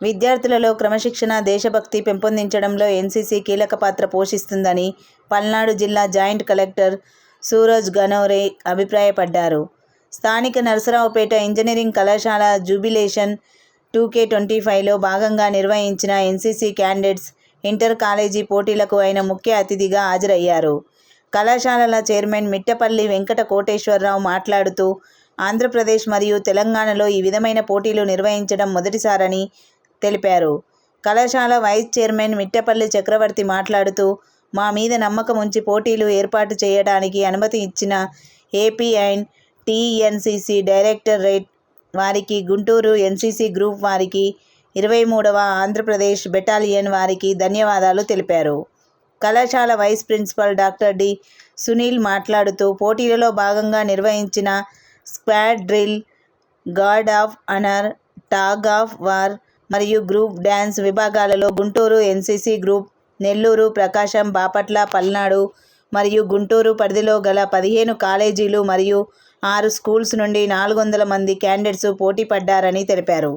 విద్యార్థులలో క్రమశిక్షణ దేశభక్తి పెంపొందించడంలో ఎన్సీసీ కీలక పాత్ర పోషిస్తుందని పల్నాడు జిల్లా జాయింట్ కలెక్టర్ సూరజ్ గనోరే అభిప్రాయపడ్డారు. స్థానిక నరసరావుపేట ఇంజనీరింగ్ కళాశాల జూబిలేషన్ టూ కే ట్వంటీ ఫైవ్లో భాగంగా నిర్వహించిన ఎన్సీసీ క్యాండిడేట్స్ ఇంటర్ కాలేజీ పోటీలకు ఆయన ముఖ్య అతిథిగా హాజరయ్యారు. కళాశాలల చైర్మన్ మిట్టపల్లి వెంకట కోటేశ్వరరావు మాట్లాడుతూ ఆంధ్రప్రదేశ్ మరియు తెలంగాణలో ఈ విధమైన పోటీలు నిర్వహించడం మొదటిసారని తెలిపారు. కళాశాల వైస్ చైర్మన్ మిట్టపల్లి చక్రవర్తి మాట్లాడుతూ మా మీద నమ్మకం ఉంచి పోటీలు ఏర్పాటు చేయడానికి అనుమతి ఇచ్చిన ఏపీ అండ్ టీఎన్సీసీ డైరెక్టరేట్ వారికి గుంటూరు ఎన్సీసీ గ్రూప్ వారికి ఇరవై మూడవ ఆంధ్రప్రదేశ్ బెటాలియన్ వారికి ధన్యవాదాలు తెలిపారు. కళాశాల vice principal doctor D. Sunil మాట్లాడుతూ పోటీలలో భాగంగా నిర్వహించిన squad drill guard of honour tug of war మరియు గ్రూప్ డ్యాన్స్ విభాగాలలో గుంటూరు ఎన్సీసీ గ్రూప్ నెల్లూరు ప్రకాశం బాపట్ల పల్నాడు మరియు గుంటూరు పరిధిలో గల పదిహేను కాలేజీలు మరియు ఆరు స్కూల్స్ నుండి నాలుగు వందల మంది క్యాండిడేట్స్ పోటీ పడ్డారని తెలిపారు.